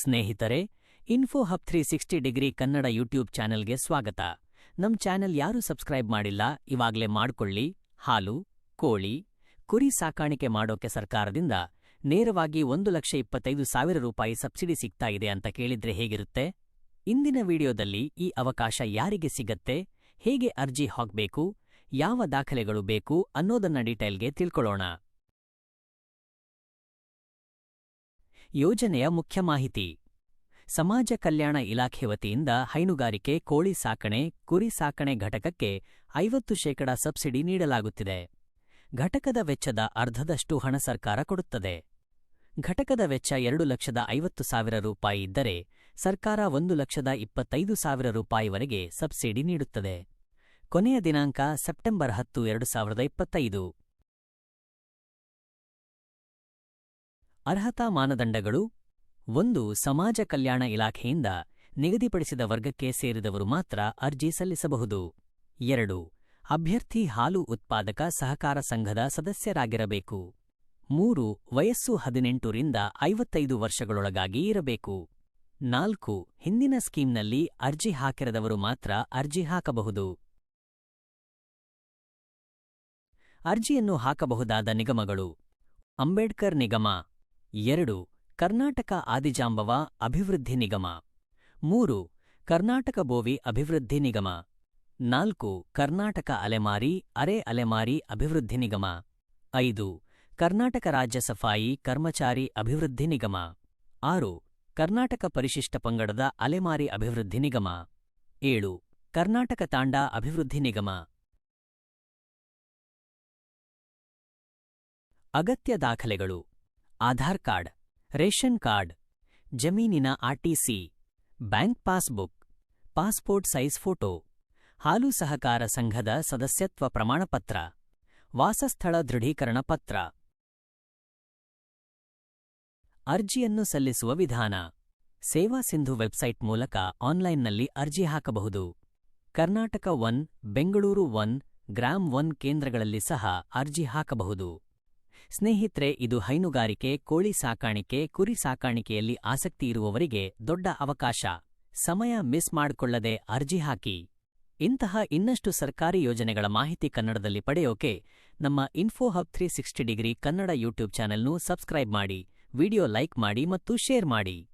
ಸ್ನೇಹಿತರೆ Info Hub three sixty degree Kannada YouTube ಚಾನೆಲ್ಗೆ ಸ್ವಾಗತ. ನಮ್ ಚಾನೆಲ್ ಯಾರು ಸಬ್ಸ್ಕ್ರೈಬ್ ಮಾಡಿಲ್ಲ, ಇವಾಗ್ಲೇ ಮಾಡ್ಕೊಳ್ಳಿ. ಹಾಲು, ಕೋಳಿ, ಕುರಿ ಸಾಕಾಣಿಕೆ ಮಾಡೋಕೆ ಸರ್ಕಾರದಿಂದ ನೇರವಾಗಿ ಒಂದು ಲಕ್ಷ ಇಪ್ಪತ್ತೈದು ಸಾವಿರ ರೂಪಾಯಿ ಸಬ್ಸಿಡಿ ಸಿಗ್ತಾ ಇದೆ ಅಂತ ಕೇಳಿದ್ರೆ ಹೇಗಿರುತ್ತೆ? ಇಂದಿನ ವಿಡಿಯೋದಲ್ಲಿ ಈ ಅವಕಾಶ ಯಾರಿಗೆ ಸಿಗತ್ತೆ, ಹೇಗೆ ಅರ್ಜಿ ಹಾಕ್ಬೇಕು, ಯಾವ ದಾಖಲೆಗಳು ಬೇಕು ಅನ್ನೋದನ್ನ ಡೀಟೇಲ್ಗೆ ತಿಳ್ಕೊಳ್ಳೋಣ. ಯೋಜನೆಯ ಮುಖ್ಯ ಮಾಹಿತಿ. ಸಮಾಜ ಕಲ್ಯಾಣ ಇಲಾಖೆ ವತಿಯಿಂದ ಹೈನುಗಾರಿಕೆ, ಕೋಳಿ ಸಾಕಣೆ, ಕುರಿ ಸಾಕಣೆ ಘಟಕಕ್ಕೆ ಐವತ್ತು ಶೇಕಡ ಸಬ್ಸಿಡಿ ನೀಡಲಾಗುತ್ತಿದೆ. ಘಟಕದ ವೆಚ್ಚದ ಅರ್ಧದಷ್ಟು ಹಣ ಸರ್ಕಾರ ಕೊಡುತ್ತದೆ. ಘಟಕದ ವೆಚ್ಚ ಎರಡು ಲಕ್ಷದ ಐವತ್ತು ಸಾವಿರ ರೂಪಾಯಿ ಇದ್ದರೆ ಸರ್ಕಾರ ಒಂದು ಲಕ್ಷದ ಇಪ್ಪತ್ತೈದು ಸಾವಿರ ರೂಪಾಯಿವರೆಗೆ ಸಬ್ಸಿಡಿ ನೀಡುತ್ತದೆ. ಕೊನೆಯ ದಿನಾಂಕ ಸೆಪ್ಟೆಂಬರ್ ಹತ್ತು, ಎರಡು ಸಾವಿರದ ಇಪ್ಪತ್ತೈದು. ಅರ್ಹತಾ ಮಾನದಂಡಗಳು. ಒಂದು, ಸಮಾಜ ಕಲ್ಯಾಣ ಇಲಾಖೆಯಿಂದ ನಿಗದಿಪಡಿಸಿದ ವರ್ಗಕ್ಕೆ ಸೇರಿದವರು ಮಾತ್ರ ಅರ್ಜಿ ಸಲ್ಲಿಸಬಹುದು. ಎರಡು, ಅಭ್ಯರ್ಥಿ ಹಾಲು ಉತ್ಪಾದಕ ಸಹಕಾರ ಸಂಘದ ಸದಸ್ಯರಾಗಿರಬೇಕು. ಮೂರು, ವಯಸ್ಸು ಹದಿನೆಂಟರಿಂದ ಐವತ್ತೈದು ವರ್ಷಗಳೊಳಗಾಗಿ ಇರಬೇಕು. ನಾಲ್ಕು, ಹಿಂದಿನ ಸ್ಕೀಮ್ನಲ್ಲಿ ಅರ್ಜಿ ಹಾಕಿರದವರು ಮಾತ್ರ ಅರ್ಜಿ ಹಾಕಬಹುದು. ಅರ್ಜಿಯನ್ನು ಹಾಕಬಹುದಾದ ನಿಗಮಗಳು. ಅಂಬೇಡ್ಕರ್ ನಿಗಮ. ಎರಡು, ಕರ್ನಾಟಕ ಆದಿಜಾಂಬವ ಅಭಿವೃದ್ಧಿ ನಿಗಮ. ಮೂರು, ಕರ್ನಾಟಕ ಬೋವಿ ಅಭಿವೃದ್ಧಿ ನಿಗಮ. ನಾಲ್ಕು, ಕರ್ನಾಟಕ ಅಲೆಮಾರಿ, ಅರೆ ಅಲೆಮಾರಿ ಅಭಿವೃದ್ಧಿ ನಿಗಮ. ಐದು, ಕರ್ನಾಟಕ ರಾಜ್ಯ ಸಫಾಯಿ ಕರ್ಮಚಾರಿ ಅಭಿವೃದ್ಧಿ ನಿಗಮ. ಆರು, ಕರ್ನಾಟಕ ಪರಿಶಿಷ್ಟ ಪಂಗಡದ ಅಲೆಮಾರಿ ಅಭಿವೃದ್ಧಿ ನಿಗಮ. ಏಳು, ಕರ್ನಾಟಕ ತಾಂಡ ಅಭಿವೃದ್ಧಿ ನಿಗಮ. ಅಗತ್ಯ ದಾಖಲೆಗಳು. ಆಧಾರ್ ಕಾರ್ಡ್, ರೇಷನ್ ಕಾರ್ಡ್, ಜಮೀನಿನ RTC bank passbook, passport size photo, ಹಾಲು ಸಹಕಾರ ಸಂಘದ ಸದಸ್ಯತ್ವ ಪ್ರಮಾಣಪತ್ರ, ವಾಸಸ್ಥಳ ದೃಢೀಕರಣ ಪತ್ರ. ಅರ್ಜಿಯನ್ನು ಸಲ್ಲಿಸುವ ವಿಧಾನ, ಸೇವಾ ಸಿಂಧು ವೆಬ್ಸೈಟ್ ಮೂಲಕ ಆನ್ಲೈನ್ನಲ್ಲಿ ಅರ್ಜಿ ಹಾಕಬಹುದು. Karnataka one, Bengaluru one, Grama one ಕೇಂದ್ರಗಳಲ್ಲಿ ಸಹ ಅರ್ಜಿ ಹಾಕಬಹುದು. ಸ್ನೇಹಿತರೆ, ಇದು ಹೈನುಗಾರಿಕೆ, ಕೋಳಿ ಸಾಕಾಣಿಕೆ, ಕುರಿ ಸಾಕಾಣಿಕೆಯಲ್ಲಿ ಆಸಕ್ತಿ ಇರುವವರಿಗೆ ದೊಡ್ಡ ಅವಕಾಶ. ಸಮಯ ಮಿಸ್ ಮಾಡಿಕೊಳ್ಳದೆ ಅರ್ಜಿ ಹಾಕಿ. ಇಂತಹ ಇನ್ನಷ್ಟು ಸರ್ಕಾರಿ ಯೋಜನೆಗಳ ಮಾಹಿತಿ ಕನ್ನಡದಲ್ಲಿ ಪಡೆಯೋಕೆ ನಮ್ಮ Info Hub three sixty degree Kannada YouTube ಚಾನೆಲ್ನೂ subscribe ಮಾಡಿ. ವಿಡಿಯೋ ಲೈಕ್ ಮಾಡಿ ಮತ್ತು ಶೇರ್ ಮಾಡಿ.